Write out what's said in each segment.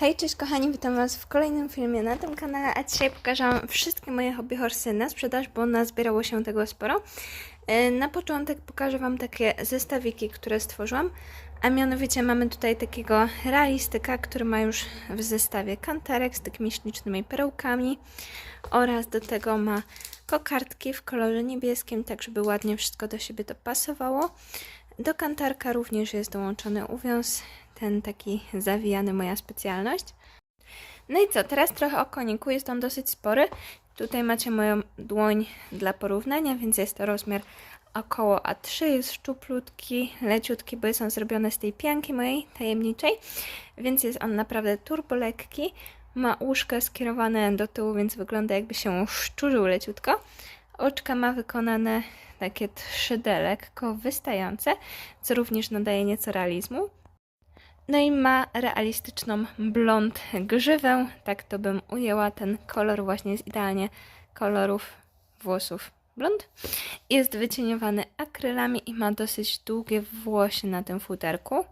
Hej, cześć kochani, witam Was w kolejnym filmie na tym kanale, a dzisiaj pokażę Wam wszystkie moje hobby horsey na sprzedaż, bo nazbierało się tego sporo. Yy, Na początek pokażę Wam takie zestawiki, które stworzyłam, a mianowicie mamy tutaj takiego realistyka, który ma już w zestawie kantarek z takimi ślicznymi perełkami oraz do tego ma kokardki w kolorze niebieskim, tak żeby ładnie wszystko do siebie to pasowało. Do kantarka również jest dołączony uwiąz, ten taki zawijany, moja specjalność. No i co, teraz trochę o koniku, jest on dosyć spory. Tutaj macie moją dłoń dla porównania, więc jest to rozmiar około A3, jest szczuplutki, leciutki, bo jest on zrobiony z tej pianki mojej tajemniczej, więc jest on naprawdę turbo lekki. Ma łóżkę skierowane do tyłu, więc wygląda jakby się szczurzył leciutko. Oczka ma wykonane takie 3D lekko wystające, co również nadaje nieco realizmu. No i ma realistyczną blond grzywę, tak to bym ujęła. Ten kolor właśnie jest idealnie kolorów włosów blond. Jest wycieniowany akrylami i ma dosyć długie włosy na tym futerku.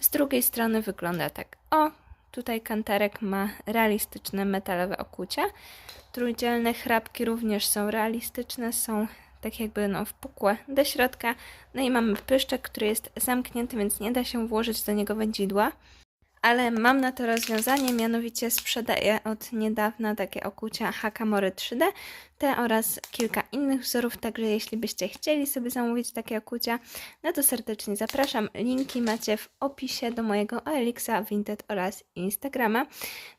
Z drugiej strony wygląda tak. O, tutaj kantarek ma realistyczne metalowe okucia. Trójdzielne chrapki również są realistyczne, są tak jakby no wpukłe do środka. No i mamy pyszczek, który jest zamknięty, więc nie da się włożyć do niego wędzidła. Ale mam na to rozwiązanie, mianowicie sprzedaję od niedawna takie okucia Hakamory 3D, te oraz kilka innych wzorów, także jeśli byście chcieli sobie zamówić takie okucia, no to serdecznie zapraszam. Linki macie w opisie do mojego OLX, Vinted oraz Instagrama.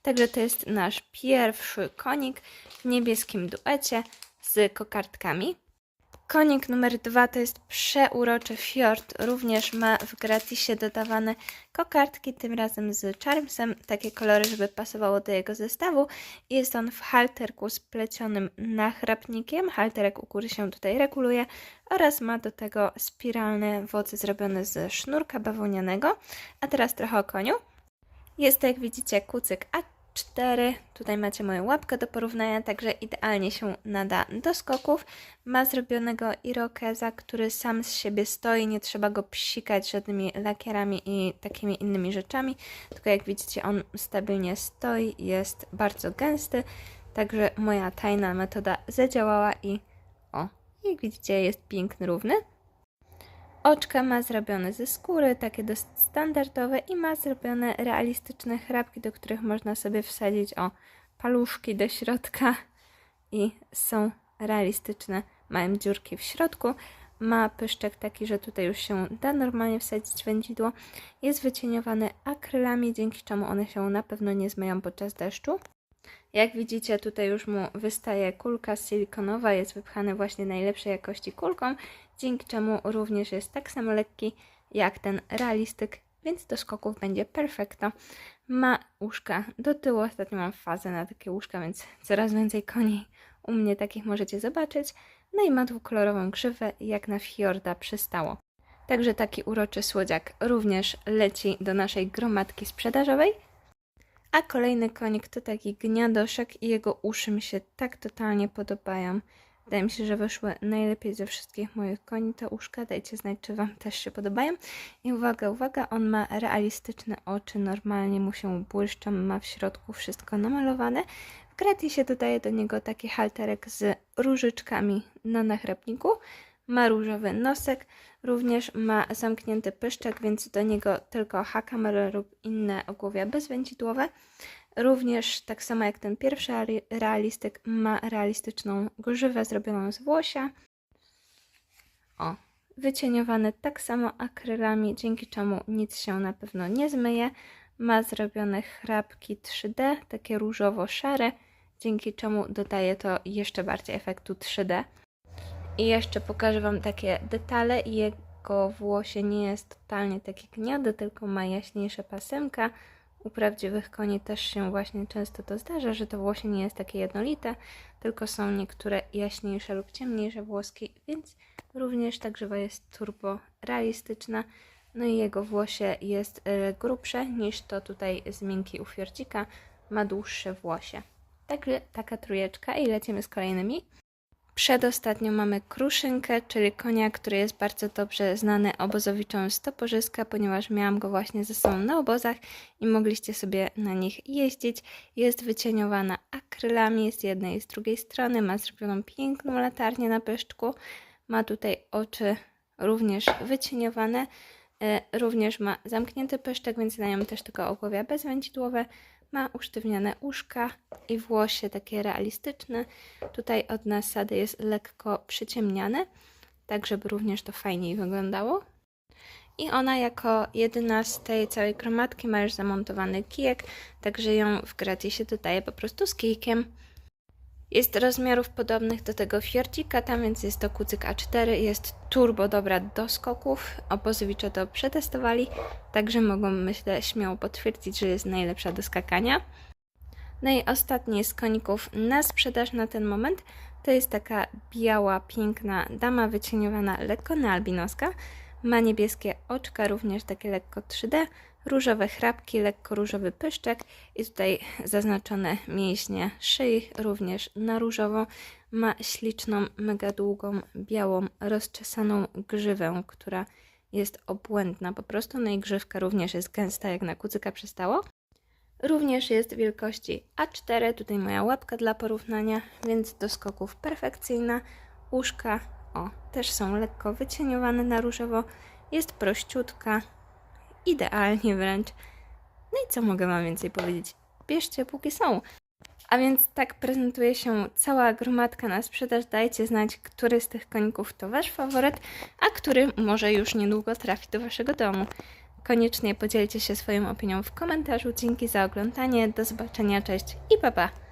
Także to jest nasz pierwszy konik w niebieskim duecie z kokardkami. Konik numer dwa to jest przeuroczy Fjord. Również ma w gratisie dodawane kokardki, tym razem z Charmsem. Takie kolory, żeby pasowało do jego zestawu. Jest on w halterku splecionym nachrapnikiem. Halterek u góry się tutaj reguluje. Oraz ma do tego spiralne wocy zrobione z sznurka bawełnianego. A teraz trochę o koniu. Jest to, jak widzicie, kucyk A4. Tutaj macie moją łapkę do porównania, także idealnie się nada do skoków. Ma zrobionego irokeza, który sam z siebie stoi, nie trzeba go psikać żadnymi lakierami i takimi innymi rzeczami, tylko jak widzicie on stabilnie stoi, jest bardzo gęsty, także moja tajna metoda zadziałała i o, jak widzicie jest piękny, równy. Oczka ma zrobione ze skóry, takie dosyć standardowe i ma zrobione realistyczne chrapki, do których można sobie wsadzić o paluszki do środka i są realistyczne, mają dziurki w środku. Ma pyszczek taki, że tutaj już się da normalnie wsadzić wędzidło. Jest wycieniowany akrylami, dzięki czemu one się na pewno nie zmyją podczas deszczu. Jak widzicie, tutaj już mu wystaje kulka silikonowa, jest wypchany właśnie najlepszej jakości kulką, dzięki czemu również jest tak samo lekki jak ten realistyk, więc do skoków będzie perfekto. Ma łóżka do tyłu, ostatnio mam fazę na takie łóżka, więc coraz więcej koni u mnie takich możecie zobaczyć. No i ma dwukolorową grzywę, jak na fiorda przystało. Także taki uroczy słodziak również leci do naszej gromadki sprzedażowej. A kolejny konik to taki gniadoszek i jego uszy mi się tak totalnie podobają. Wydaje mi się, że wyszły najlepiej ze wszystkich moich koni te uszka. Dajcie znać, czy Wam też się podobają. I uwaga, uwaga, on ma realistyczne oczy, normalnie mu się błyszczą, ma w środku wszystko namalowane. W gratisie dodaję do niego taki halterek z różyczkami na nachrapniku. Ma różowy nosek, również ma zamknięty pyszczek, więc do niego tylko hakamery lub inne ogłowia bezwędzidłowe. Również tak samo jak ten pierwszy reali- realistyk ma realistyczną grzywę zrobioną z włosia. O, wycieniowany tak samo akrylami, dzięki czemu nic się na pewno nie zmyje. Ma zrobione chrapki 3D, takie różowo-szare, dzięki czemu dodaje to jeszcze bardziej efektu 3D. I jeszcze pokażę Wam takie detale. Jego włosie nie jest totalnie takie gniady, tylko ma jaśniejsze pasemka. U prawdziwych koni też się właśnie często to zdarza, że to włosie nie jest takie jednolite, tylko są niektóre jaśniejsze lub ciemniejsze włoski, więc również ta grzywa jest turbo realistyczna. No i jego włosie jest e, grubsze niż to tutaj z miękki u fiorcika, ma dłuższe włosie. Także taka trójeczka i lecimy z kolejnymi. Przedostatnio mamy kruszynkę, czyli konia, który jest bardzo dobrze znany obozowiczom z Toporzyska, ponieważ miałam go właśnie ze sobą na obozach i mogliście sobie na nich jeździć. Jest wycieniowana akrylami z jednej i z drugiej strony, ma zrobioną piękną latarnię na pyszczku, ma tutaj oczy również wycieniowane, e, również ma zamknięty pyszczek, więc na też tylko ogłowia bezwędzidłowe. Ma usztywnione uszka i włosie takie realistyczne. Tutaj od nasady jest lekko przyciemniane, tak żeby również to fajniej wyglądało. I ona jako jedyna z tej całej gromadki ma już zamontowany kijek, także ją w gratisie dodaję po prostu z kijkiem. Jest rozmiarów podobnych do tego Fjordzika, tam więc jest to kucyk A4, jest turbo dobra do skoków. Obozowicze to przetestowali, także mogą myślę śmiało potwierdzić, że jest najlepsza do skakania. No i ostatni z koników na sprzedaż na ten moment to jest taka biała, piękna dama wycieniowana lekko na albinoska. Ma niebieskie oczka, również takie lekko 3D, różowe chrapki, lekko różowy pyszczek i tutaj zaznaczone mięśnie szyi, również na różowo. Ma śliczną, mega długą, białą, rozczesaną grzywę, która jest obłędna po prostu. No i grzywka również jest gęsta, jak na kucyka przystało. Również jest wielkości A4, tutaj moja łapka dla porównania, więc do skoków perfekcyjna. Uszka, o, też są lekko wycieniowane na różowo. Jest prościutka, idealnie wręcz. No i co mogę Wam więcej powiedzieć? Bierzcie, póki są. A więc tak prezentuje się cała gromadka na sprzedaż. Dajcie znać, który z tych koników to Wasz faworyt, a który może już niedługo trafi do Waszego domu. Koniecznie podzielcie się swoją opinią w komentarzu. Dzięki za oglądanie. Do zobaczenia, cześć i pa pa!